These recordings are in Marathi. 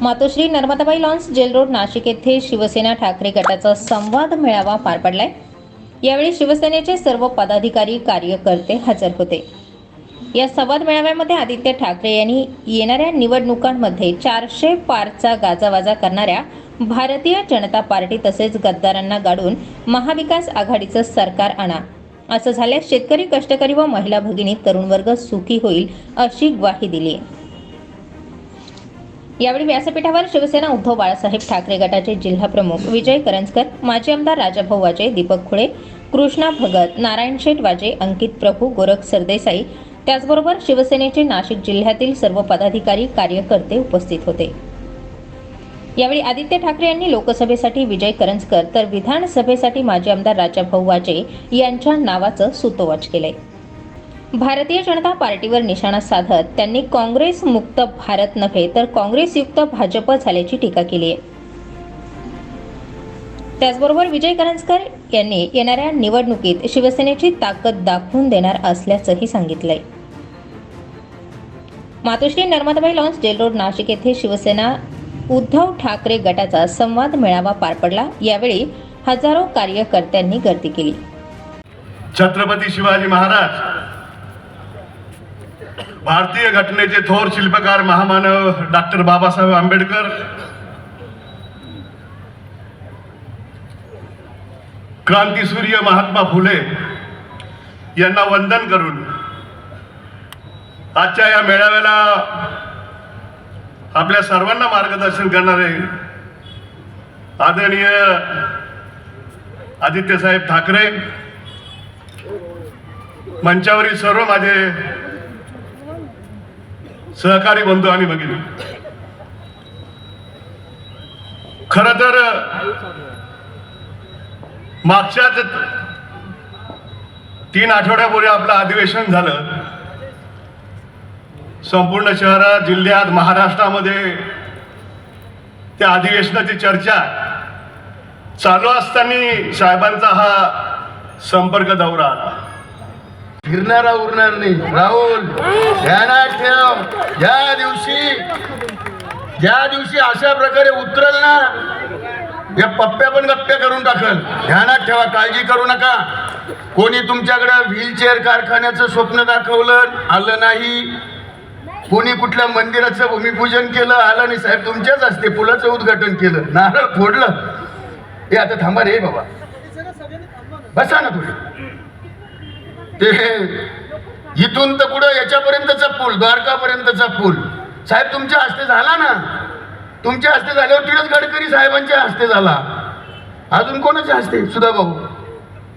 Matoshri Narmadabai lawns jail road Nashik येथे शिवसेना ठाकरे गटाचा संवाद मेळावा पार पडलाय. यावेळी शिवसेनेचे सर्व पदाधिकारी कार्यकर्ते हजर होते. या संवाद मेळाव्यामध्ये आदित्य ठाकरे यांनी येणाऱ्या निवडणुकांमध्ये चारशे पारचा गाजावाजा करणाऱ्या भारतीय जनता पार्टी तसेच गद्दारांना गाडून महाविकास आघाडीचं सरकार आणा. असं झाल्यास शेतकरी कष्टकरी व महिला भगिनी तरुण वर्ग सुखी होईल अशी ग्वाही दिली आहे यावेळी व्यासपीठावर शिवसेना उद्धव बाळासाहेब ठाकरे गटाचे जिल्हा प्रमुख विजय करंजकर माजी आमदार राजाभाऊ वाजे दीपक खुळे कृष्णा भगत नारायण शेठ वाजे अंकित प्रभू गोरख सरदेसाई त्याचबरोबर शिवसेनेचे नाशिक जिल्ह्यातील सर्व पदाधिकारी कार्यकर्ते उपस्थित होते. यावेळी आदित्य ठाकरे यांनी लोकसभेसाठी विजय करंजकर तर विधानसभेसाठी माजी आमदार राजाभाऊ वाजे यांच्या नावाचं सुतोवाच केलंय. भारतीय जनता पार्टीवर निशाणा साधत त्यांनी काँग्रेस मुक्त भारत नव्हे तर काँग्रेसयुक्त भाजप झाल्याची टीका केली आहे. त्याचबरोबर विजय करंजकर यांनी येणाऱ्या निवडणुकीत शिवसेनेची ताकद दाखवून देणार असल्याचंही सांगितलंय. Matoshri Narmadabai lawns jail road Nashik येथे शिवसेना उद्धव ठाकरे गटाचा संवाद मेळावा पार पडला. यावेळी हजारो कार्यकर्त्यांनी गर्दी केली. छत्रपती शिवाजी महाराज भारतीय घटनेचे थोर शिल्पकार महामानव डॉक्टर बाबासाहेब आंबेडकर. क्रांतीसूर्य महात्मा फुले यांना वंदन करून आजच्या या मेळाव्याला आपल्या सर्वांना मार्गदर्शन करणारे आदरणीय आदित्यसाहेब ठाकरे मंचावरील सर्व माझे सहकारी बंधू आणि भगिनी खर तर मागच्याच तीन आठवड्यापूर्वी आपलं अधिवेशन झालं. संपूर्ण शहरात जिल्ह्यात महाराष्ट्रामध्ये त्या अधिवेशनाची चर्चा चालू असताना साहेबांचा हा संपर्क दौरा आला. फिरणारा उरणार नाही. राहुल ध्यानात ठेव. या दिवशी ज्या दिवशी अशा प्रकारे उतरल ना या पप्प्या पण गप्प्या करून टाकल. ध्यानात ठेवा काळजी करू नका. कोणी तुमच्याकडे व्हीलचेअर कारखान्याचं स्वप्न दाखवलं आलं नाही. कोणी कुठल्या मंदिराचं भूमिपूजन केलं आलं नाही. साहेब तुमच्याच असते पुलाचं उद्घाटन केलं. नारळ फोडलं. हे आता थांबा रे बाबा. बसा ना तुम्ही. ते इथून तर कुठं याच्यापर्यंतचा पूल द्वारकापर्यंतचा पूल. साहेब तुमच्या हस्ते झाला ना? तुमच्या हस्ते झाल्यावर टिळक गडकरी साहेबांच्या हस्ते झाला. अजून कोणाच्या हस्ते? सुधा भाऊ.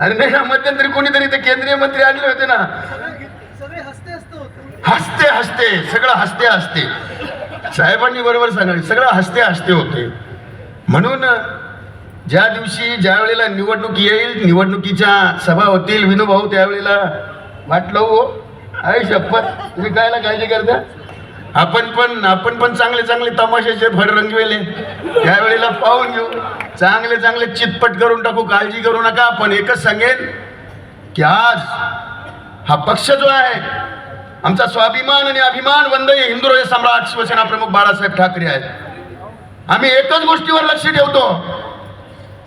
अरे नाही ना मध्यंतरी कोणीतरी ते केंद्रीय मंत्री आणले होते ना. हसते हसते सगळं हसते हसते. साहेबांनी बरोबर सांगायचं सगळं हसते हसते होते. म्हणून ज्या दिवशी ज्या वेळेला निवडणूक येईल निवडणुकीच्या सभा होतील विनोभाऊ त्यावेळेला वाटलं हो. आहे शपथ तुम्ही कायला काळजी करता? आपण पण आपण पण चांगले चांगले तमाशाचे फड रंगवेले त्यावेळेला पाहून घेऊ. चांगले चांगले चितपट करून टाकू काळजी करू नका. आपण एकच सांगेन की आज हा पक्ष जो आहे आमचा स्वाभिमान आणि अभिमान वंदय हिंदुराज सम्राट शिवसेना प्रमुख बाळासाहेब ठाकरे आहेत. आम्ही एकच गोष्टीवर लक्ष ठेवतो.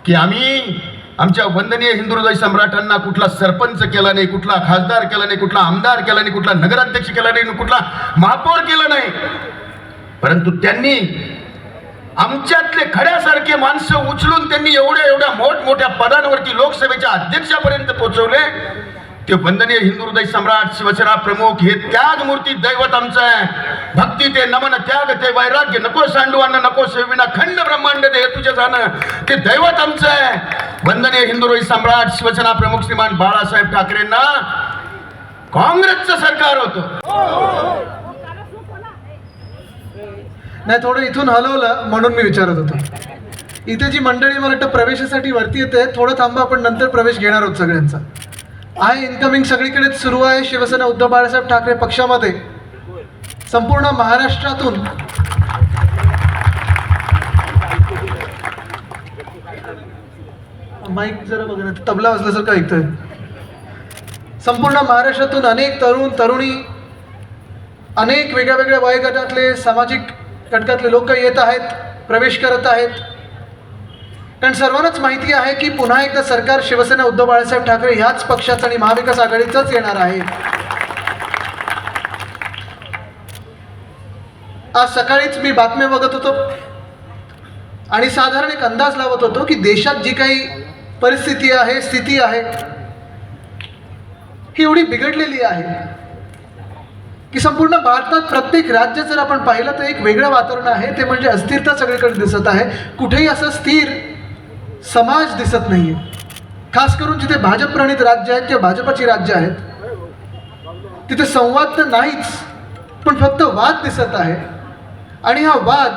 की आम्ही आमच्या वंदनीय हिंदू हृदय सम्राटांना कुठला सरपंच केला नाही कुठला खासदार केला नाही कुठला आमदार केला नाही कुठला नगराध्यक्ष केला नाही आणि कुठला महापौर केला नाही. परंतु त्यांनी आमच्यातले खड्यासारखे माणसं उचलून त्यांनी एवढ्या एवढ्या मोठमोठ्या पदांवरती लोकसभेच्या अध्यक्षापर्यंत पोहोचवले. ते वंदनीय हिंदू हृदय सम्राट शिवसेना प्रमुख हे त्याग मूर्ती दैवत आमचं आहे. भक्ती ते नमन त्याग ते वैराग्य नको सांडवांना नको सेविना खंड ब्रह्मांड दे तुझे जाणं. ते दैवत आमचं आहे. वंदनीय हिंदू हृदय सम्राट शिवसेना प्रमुख श्रीमान बाळासाहेब ठाकरेंना काँग्रेसचं सरकार होतं. नाही थोडं इथून हलवलं म्हणून मी विचारत होतो. इथे जी मंडळी मला वाटतं प्रवेशासाठी वरती येते थोडं थांबा आपण नंतर प्रवेश घेणार आहोत सगळ्यांचा. आहे इन्कमिंग सगळीकडेच सुरू आहे. शिवसेना उद्धव बाळासाहेब ठाकरे पक्षामध्ये. संपूर्ण महाराष्ट्रातून. माईक जरा बघा ना तबला वाजल्यासारखं ऐकतोय. संपूर्ण महाराष्ट्रातून अनेक तरुण तरुणी अनेक वेगळ्या वेगळ्या वयोगटातले सामाजिक घटकातले लोक येत आहेत प्रवेश करत आहेत. कारण सर्वांनाच माहिती आहे की पुन्हा एकदा सरकार शिवसेना उद्धव बाळासाहेब ठाकरे ह्याच पक्षाचं आणि महाविकास आघाडीचंच येणार आहे. आज सकाळीच मी बातम्या बघत होतो आणि साधारण एक अंदाज लावत होतो की देशात जी काही परिस्थिती आहे स्थिती आहे ही एवढी बिघडलेली आहे की संपूर्ण भारतात प्रत्येक राज्य जर आपण पाहिलं तर एक वेगळं वातावरण आहे. ते म्हणजे अस्थिरता सगळीकडे दिसत आहे. कुठेही असं स्थिर समाज दिसत नाहीये. खास करून जिथे भाजप प्रणित राज्य आहेत किंवा भाजपाची राज्य आहेत तिथे संवाद तर नाहीच पण फक्त वाद दिसत आहे. आणि हा वाद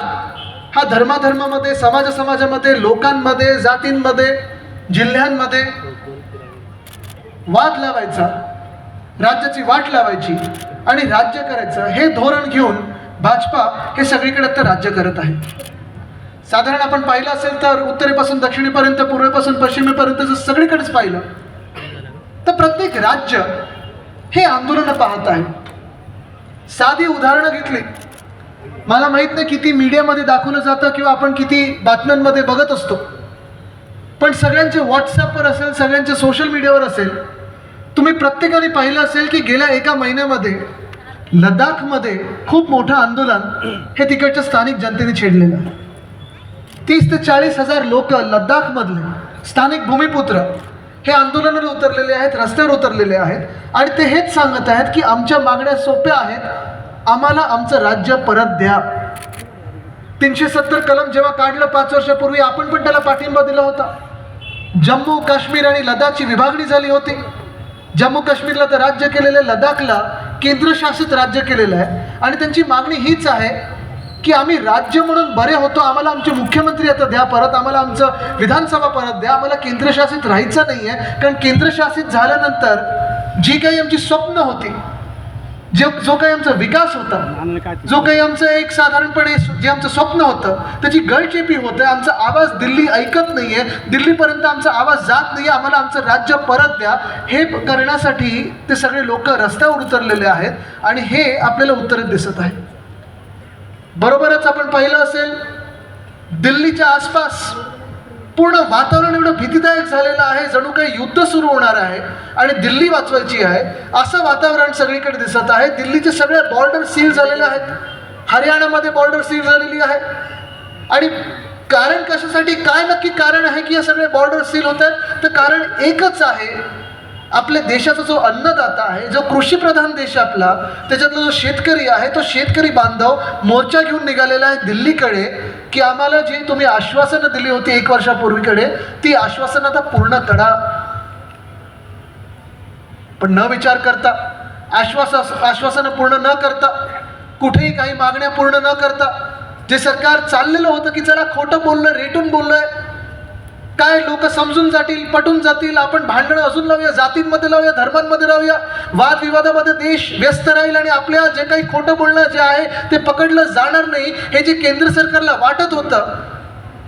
हा धर्माधर्मामध्ये समाज समाजामध्ये लोकांमध्ये जातींमध्ये जिल्ह्यांमध्ये वाद लावायचा राज्याची वाट लावायची आणि राज्य करायचं हे धोरण घेऊन भाजपा हे सगळीकडे आता राज्य करत आहे. साधारण आपण पाहिलं असेल तर उत्तरेपासून दक्षिणेपर्यंत पूर्वेपासून पश्चिमेपर्यंत जर सगळीकडेच पाहिलं तर प्रत्येक राज्य हे आंदोलनं पाहत आहे. साधी उदाहरणं घेतली. मला माहीत नाही किती मीडियामध्ये दाखवलं जातं किंवा आपण किती बातम्यांमध्ये बघत असतो. पण सगळ्यांचे व्हॉट्सअपवर असेल सगळ्यांच्या सोशल मीडियावर असेल तुम्ही प्रत्येकाने पाहिलं असेल की गेल्या एका महिन्यामध्ये लडाखमध्ये खूप मोठं आंदोलन हे तिकडच्या स्थानिक जनतेने छेडलेलं आहे. तीस ते चाळीस हजार लोक लद्दाखमधले स्थानिक भूमिपुत्र हे आंदोलनाला उतरलेले आहेत रस्त्यावर उतरलेले आहेत. आणि ते हेच सांगत आहेत की आमच्या मागण्या सोप्या आहेत. आम्हाला आमचं राज्य परत द्या. तीनशे सत्तर कलम जेव्हा काढलं पाच वर्षापूर्वी आपण पण त्याला पाठिंबा दिला होता. जम्मू काश्मीर आणि लडाखची विभागणी झाली होती. जम्मू काश्मीरला तर राज्य केलेलं आहे लडाखला केंद्रशासित राज्य केलेलं आहे. आणि त्यांची मागणी हीच आहे की आम्ही राज्य म्हणून बरे होतो आम्हाला आमचे मुख्यमंत्री आता द्या परत आम्हाला आमचं विधानसभा परत द्या आम्हाला केंद्रशासित राहायचं नाही आहे कारण केंद्रशासित झाल्यानंतर जी काही आमची स्वप्न होती जे जो काही आमचा विकास होता जो काही आमचं एक साधारणपणे जे आमचं स्वप्न होतं त्याची गळचेपी होते आमचा आवाज दिल्ली ऐकत नाहीये दिल्लीपर्यंत आमचा आवाज जात नाहीये आम्हाला आमचं राज्य परत द्या हे करण्यासाठी ते सगळे लोक रस्त्यावर उतरलेले आहेत आणि हे आपल्याला उत्तरेत दिसत आहे बरोबरच आपण पाहिलं असेल दिल्लीच्या आसपास पूर्ण वातावरण एवढं भीतीदायक झालेलं आहे जणू काही युद्ध सुरू होणार आहे आणि दिल्ली वाचवायची आहे असं वातावरण सगळीकडे दिसत आहे. दिल्लीचे सगळे बॉर्डर सील झालेले आहेत. हरियाणामध्ये बॉर्डर सील झालेली आहे. आणि कारण कशासाठी? काय नक्की कारण आहे की या सगळे बॉर्डर सील होत आहेत? तर कारण एकच आहे आपल्या देशाचा जो अन्नदाता आहे जो कृषीप्रधान देश आपला त्याच्यातला जो शेतकरी आहे तो शेतकरी बांधव मोर्चा घेऊन निघालेला आहे दिल्लीकडे की आम्हाला जी तुम्ही आश्वासनं दिली होती एक वर्षापूर्वीकडे ती आश्वासनं आता पूर्ण करा पण न विचार करता आश्वास आश्वासनं पूर्ण न करता कुठेही काही मागण्या पूर्ण न करता जे सरकार चाललेलं होतं की जरा खोटं बोललं रेटून बोललंय काय लोक समजून जातील पटून जातील? आपण भांडणं अजून लावूया जातींमध्ये लावूया धर्मांमध्ये लावूया. वादविवादामध्ये देश व्यस्त राहील आणि आपल्या जे काही खोटं बोलणं जे आहे ते पकडलं जाणार नाही. हे जे केंद्र सरकारला वाटत होतं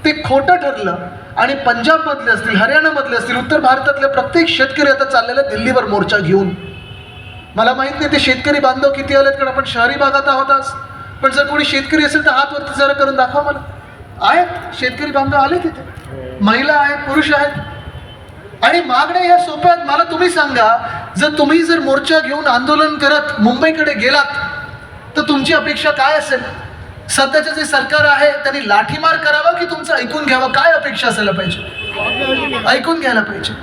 ते खोटं ठरलं. आणि पंजाबमधले असतील हरियाणामधले असतील उत्तर भारतातले प्रत्येक शेतकरी आता चाललेला दिल्लीवर मोर्चा घेऊन. मला माहीत नाही ते शेतकरी बांधव किती आलेत कारण आपण शहरी भागात आहोत आज. पण जर कोणी शेतकरी असेल तर हात वरती जरा करून दाखवा मला. आहेत शेतकरी बांधव आले तिथे महिला आहेत पुरुष आहेत. आणि मागण्या या सोप्या आहेत. मला तुम्ही सांगा जर तुम्ही जर मोर्चा घेऊन आंदोलन करत मुंबईकडे गेलात तर तुमची अपेक्षा काय असेल? सध्याचे जे सरकार आहे त्यांनी लाठीमार करावा की तुमचं ऐकून घ्यावं? काय अपेक्षा असायला पाहिजे? ऐकून घ्यायला पाहिजे.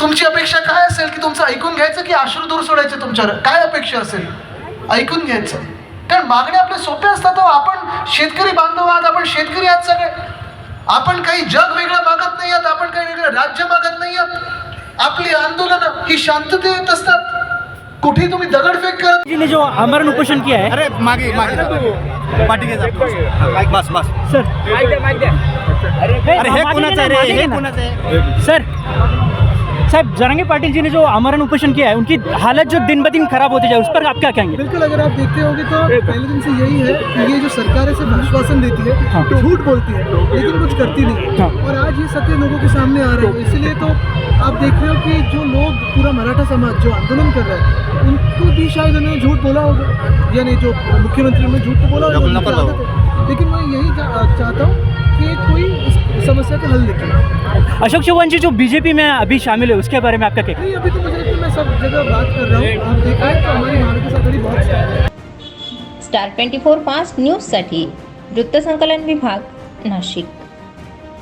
तुमची अपेक्षा काय असेल की तुमचं ऐकून घ्यायचं की अश्रू दूर तुमच्यावर? काय अपेक्षा असेल? ऐकून घ्यायचं. कारण मागण्या आपल्या सोप्या असतात. आपण शेतकरी बांधव आहात आपण शेतकरी आहात सगळे. आपण काही जग वेगळं मागत नाही आहात आपण काही वेगळं राज्य मागत नाही आहात. आपली आंदोलनं ही शांततेत असतात. कुठेही तुम्ही दगडफेक करत जी ने जो आमरण उपोषण किया है अरे मागे मागे पाठी बस बस. सर. अरे हे कुणाचं आहे रे? हे कुणाचं आहे? सर. साहब जरंगे पाटिल जी ने जो आमरण उपोषण किया है उनकी हालत जो दिन ब दिन खराब होती जाए उस पर आप क्या कहेंगे बिल्कुल अगर आप देखते होंगे तो पहले दिन से यही है कि ये जो सरकार है सिर्फ़ आश्वासन देती हाँ। है झूठ बोलती है लेकिन कुछ करती नहीं हाँ। और आज ये सत्य लोगों के सामने आ रहे हैं इसीलिए तो आप देख रहे हो कि जो लोग पूरा मराठा समाज जो आंदोलन कर रहा है उनको भी शायद उन्होंने झूठ बोला होगा यानी जो मुख्यमंत्री ने झूठ तो बोला होगा है। लेकिन मैं यही चाहता हूँ समस्या का हल निकले अशोक चौहान जी जो बीजेपी में अभी शामिल है उसके बारे में आपका क्या नहीं अभी तो मुझे लगता है मैं सब जगह बात कर रहा हूँ। आप देखा है तो हमारी महाराष्ट्र आघाडी बहुत स्ट्रॉन्ग है। स्टार ट्वेंटी फोर फास्ट न्यूजसाठी वृत्तसंकलन विभाग नाशिक।